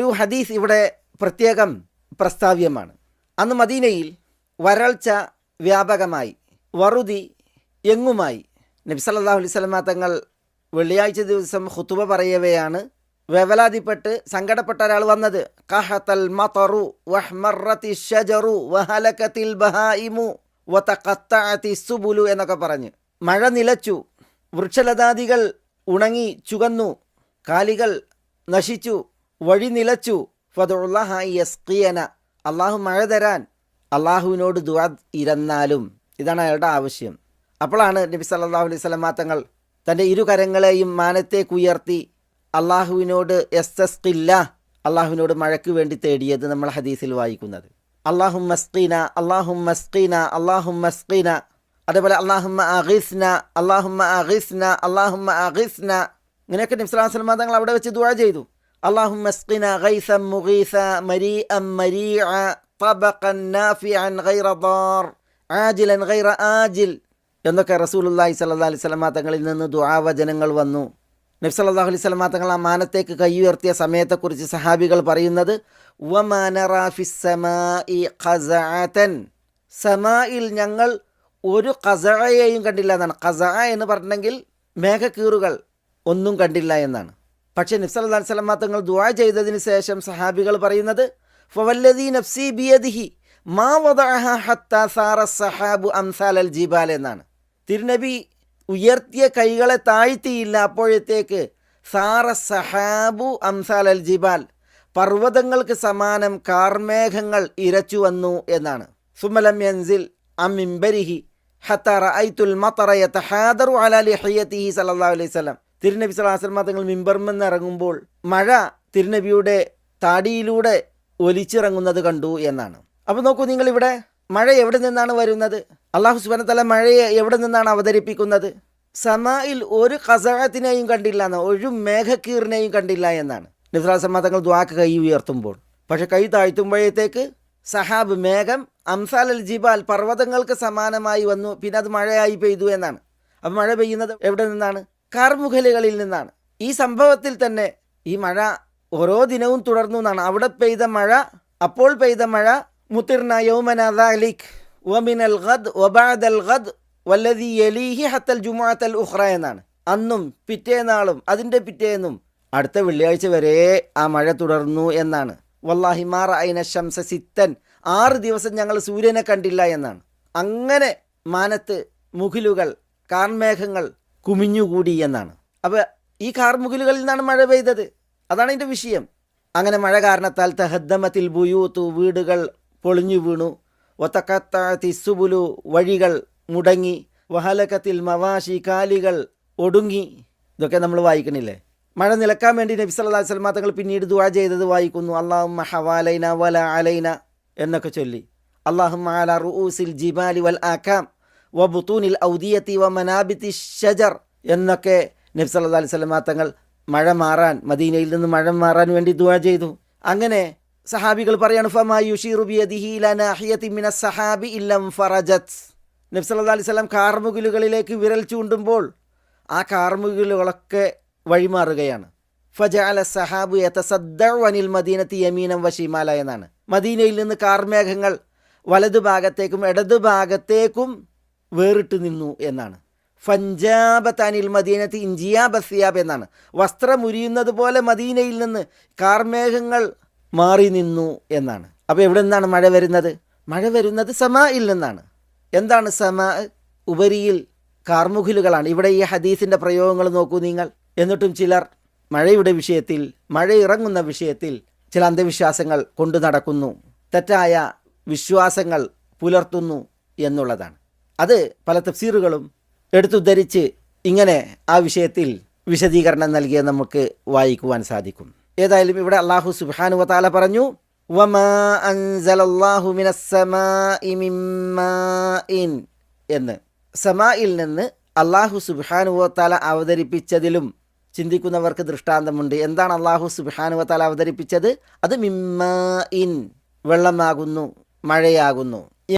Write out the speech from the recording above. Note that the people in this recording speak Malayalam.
ഒരു ഹദീസ് ഇവിടെ പ്രത്യേകം പ്രസ്താവ്യമാണ്. അന്ന് മദീനയിൽ വരൾച്ച വ്യാപകമായി. വറുതി എങ്ങുമായി. നബി സല്ലല്ലാഹു അലൈഹി വസല്ലമ തങ്ങൾ വെള്ളിയാഴ്ച ദിവസം ഹുത്തുബ പറയവെയാണ് വേവലാതിപ്പെട്ട് സങ്കടപ്പെട്ട ഒരാൾ വന്നത്. മതറു ഷജറു ബഹായിമു എന്നൊക്കെ പറഞ്ഞ് മഴ നിലച്ചു. വൃക്ഷലതാദികൾ ഉണങ്ങി ചുകന്നു. കാലികൾ നശിച്ചു. വഴി നിലച്ചു. ഫതുള്ളഹ യസ്കിയന അള്ളാഹു മഴ തരാൻ അള്ളാഹുവിനോട് ദുവാ ഇരന്നാലും. ഇതാണ് അയാളുടെ ആവശ്യം. അപ്പോഴാണ് നബി സല്ലല്ലാഹു അലൈഹി സ്വലമാ തങ്ങൾ തന്റെ ഇരു കരങ്ങളെയും മാനത്തേക്ക് ഉയർത്തി അള്ളാഹുവിനോട് എസ്തസ്കില്ല അള്ളാഹുവിനോട് മഴയ്ക്ക് വേണ്ടി തേടിയത് നമ്മൾ ഹദീസിൽ വായിക്കുന്നത്. അള്ളാഹും മസ്കീന അള്ളാഹും മസ്കീന അള്ളാഹും മസ്കീന അതേപോലെ അള്ളാഹുമ്മ അഗീസ്ന അള്ളാഹുമ്മ അഗീസ്ന അള്ളാഹുമ്മ അഗീസ്ന. ഇങ്ങനെയൊക്കെ നബ്സലാ സ്വലമാ തങ്ങൾ അവിടെ വെച്ച് ദുവാ ചെയ്തു. അള്ളാഹും മസ്കിന ഗൈസം മുഗീസ മരീഅം മരീഅ طبقا نافعا غير ضار ആജിലൻ ഗൈറ ആജിൽ എന്നൊക്കെ റസൂലുള്ളാഹി സ്വല്ലല്ലാഹി അലൈഹി വസല്ലമ തങ്ങളിൽ നിന്ന് ദുആവചനങ്ങൾ വന്നു നബി സല്ലല്ലാഹു അലൈഹി വസല്ലമ തങ്ങൾ ആ മാനത്തേക്ക് കൈ ഉയർത്തിയ സമയത്തെക്കുറിച്ച് സഹാബികൾ പറയുന്നത് വമാ നറാ ഫിസ് സമാഇ ഖസഅതൻ സമായിൽ ഞങ്ങൾ ഒരു ഖസഅയെയും കണ്ടില്ല എന്നാണ് ഖസഅ എന്ന് പറഞ്ഞെങ്കിൽ മേഘക്കീറുകൾ ഒന്നും കണ്ടില്ല എന്നാണ് പക്ഷേ നബി സല്ലല്ലാഹു അലൈഹി വസല്ലമ തങ്ങൾ ദുആ ചെയ്തതിന് ശേഷം സഹാബികൾ പറയുന്നത് ഫവല്ലദീ നഫ്സി ബിയദിഹി മാ സഹാബു അംസാൽ അൽ ജിബാൽ എന്നാണ്. തിരുനബി ഉയർത്തിയ കൈകളെ താഴ്ത്തിയില്ല അപ്പോഴത്തേക്ക് സാറ സഹാബു അംസാൽ അൽ ജിബാൽ പർവതങ്ങൾക്ക് സമാനം കാർമേഘങ്ങൾ ഇരച്ചു വന്നു എന്നാണ്. സുമലം യൻസിൽ അമിംബരിഹി ഹത്തറ ഐത്തുൽ മത്തറയ യതഹാദറു അലാലി ഹയ്യത്തിഹി സല്ലല്ലാഹു അലൈഹി വസല്ലം. തിരുനബി വസല്ലം തങ്ങൾ മിമ്പർമെന്ന് ഇറങ്ങുമ്പോൾ മഴ തിരുനബിയുടെ താടിയിലൂടെ ഒലിച്ചിറങ്ങുന്നത് കണ്ടു എന്നാണ്. അപ്പോൾ നോക്കൂ നിങ്ങൾ ഇവിടെ മഴ എവിടെ നിന്നാണ് വരുന്നത്? അള്ളാഹു സുബാന തല മഴയെ എവിടെ നിന്നാണ് അവതരിപ്പിക്കുന്നത്? സമായിൽ ഒരു കസഴത്തിനെയും കണ്ടില്ല എന്ന് ഒരു മേഘക്കീറിനെയും കണ്ടില്ല എന്നാണ്. നിസ്ലാസമ്മ തങ്ങൾ ദ്വാക്ക് കൈ ഉയർത്തുമ്പോൾ. പക്ഷെ കൈ താഴ്ത്തുമ്പോഴത്തേക്ക് സഹാബ് മേഘം അംസാൽ അൽ ജിബാൽ പർവതങ്ങൾക്ക് സമാനമായി വന്നു. പിന്നെ അത് മഴയായി പെയ്തു എന്നാണ്. അപ്പം മഴ പെയ്യുന്നത് എവിടെ നിന്നാണ്? കാർമുഖലുകളിൽ നിന്നാണ്. ഈ സംഭവത്തിൽ തന്നെ ഈ മഴ ഓരോ ദിനവും തുടർന്നു എന്നാണ്. അവിടെ പെയ്ത മഴ അപ്പോൾ പെയ്ത മഴ മുത്തിർന യൗമന അൽ ഖദ് ഗദ് അൽ ഖദ് വല്ലതി യലീഹി ഹത്തൽ ജുമുഅത്തൽ ഉഹ്റ എന്നാണ്. അന്നും പിറ്റേനാളും അതിന്റെ പിറ്റേന്നും അടുത്ത വെള്ളിയാഴ്ച വരെ ആ മഴ തുടർന്നു എന്നാണ്. വല്ലാഹി മാറ ഐന ശംസ സിത്തൻ ആറ് ദിവസം ഞങ്ങൾ സൂര്യനെ കണ്ടില്ല എന്നാണ്. അങ്ങനെ മാനത്ത് മുഖിലുകൾ കാർമേഘങ്ങൾ കുമിഞ്ഞുകൂടി എന്നാണ്. അപ്പോൾ ഈ കാർമുകിലുകളിൽ നിന്നാണ് മഴ പെയ്തത്. അതാണ് ഇതിന്റെ വിഷയം. അങ്ങനെ മഴ കാരണത്താൽ തഹദ്ദമത്തിൽ ബുയൂത്തു വീടുകൾ പൊളിഞ്ഞു വീണു. ഒത്തക്കത്ത തിസുബുലു വഴികൾ മുടങ്ങി. വഹലക്കത്തിൽ മവാശി കാലികൾ ഒടുങ്ങി. ഇതൊക്കെ നമ്മൾ വായിക്കണില്ലേ? മഴ നിലക്കാൻ വേണ്ടി നബി അലൈഹി വസല്ലം തങ്ങൾ പിന്നീട് ദുവാ ചെയ്തത് വായിക്കുന്നു. അള്ളാഹുമ്മ ഹവാലൈന വല അലൈന എന്നൊക്കെ ചൊല്ലി. അള്ളാഹുമ്മ അല റുഊസിൽ ജിബാലി വൽ ആക്കാം വബുത്തൂനിൽ ഔദിയത്തി വ ഷജർ എന്നൊക്കെ നബ്സ് അല്ലാ അലൈഹി സ്വലമാ തങ്ങൾ മഴ മാറാൻ മദീനയിൽ നിന്ന് മഴ മാറാൻ വേണ്ടി ദുആ ചെയ്തു. അങ്ങനെ സഹാബികൾ പറയാണ് സഹാബി ഇല്ലം ഫറജത്. നബ്സ് അല്ലാ അലൈഹി സ്വലം കാർമുകിലുകളിലേക്ക് വിരൽ ചൂണ്ടുമ്പോൾ ആ കാർമുകിലുകളൊക്കെ വഴിമാറുകയാണ്. ഫജഅല സഹാബു അനിൽ മദീനത്തി യമീനം വശീമാല എന്നാണ്. മദീനയിൽ നിന്ന് കാർമേഘങ്ങൾ വലതുഭാഗത്തേക്കും ഇടതുഭാഗത്തേക്കും വേറിട്ട് നിന്നു എന്നാണ്. ഫഞ്ചാബത്താനിൽ മദീനത്ത് ഇഞ്ചിയാ ബസിയാബ് സിയാബ് എന്നാണ് വസ്ത്രമുരിയുന്നത് പോലെ മദീനയിൽ നിന്ന് കാർമേഘങ്ങൾ മാറി നിന്നു എന്നാണ്. അപ്പോൾ എവിടെ നിന്നാണ് മഴ വരുന്നത്? മഴ വരുന്നത് സമായിൽ നിന്നാണ്. എന്താണ് സമ? ഉപരിയിൽ കാർമുകിലുകളാണ്. ഇവിടെ ഈ ഹദീസിന്റെ പ്രയോഗങ്ങൾ നോക്കൂ നിങ്ങൾ. എന്നിട്ടും ചിലർ മഴയുടെ വിഷയത്തിൽ മഴ ഇറങ്ങുന്ന വിഷയത്തിൽ ചില അന്ധവിശ്വാസങ്ങൾ കൊണ്ടു നടക്കുന്നു. തെറ്റായ വിശ്വാസങ്ങൾ പുലർത്തുന്നു എന്നുള്ളതാണ്. അത് പല തഫ്സീറുകളും എടുത്തുദ്ധരിച്ച് ഇങ്ങനെ ആ വിഷയത്തിൽ വിശദീകരണം നൽകിയ നമുക്ക് വായിക്കുവാൻ സാധിക്കും. ഏതായാലും ഇവിടെ അള്ളാഹു സുബാനു വതാല പറഞ്ഞു എന്ന്. സമായിൽ നിന്ന് അള്ളാഹു സുബാനു വാല അവതരിപ്പിച്ചതിലും ചിന്തിക്കുന്നവർക്ക് ദൃഷ്ടാന്തമുണ്ട്. എന്താണ് അള്ളാഹു സുബാനു വാല അവതരിപ്പിച്ചത്? അത് മിമ്മ ഇൻ വെള്ളമാകുന്നു മഴയാകുന്നു.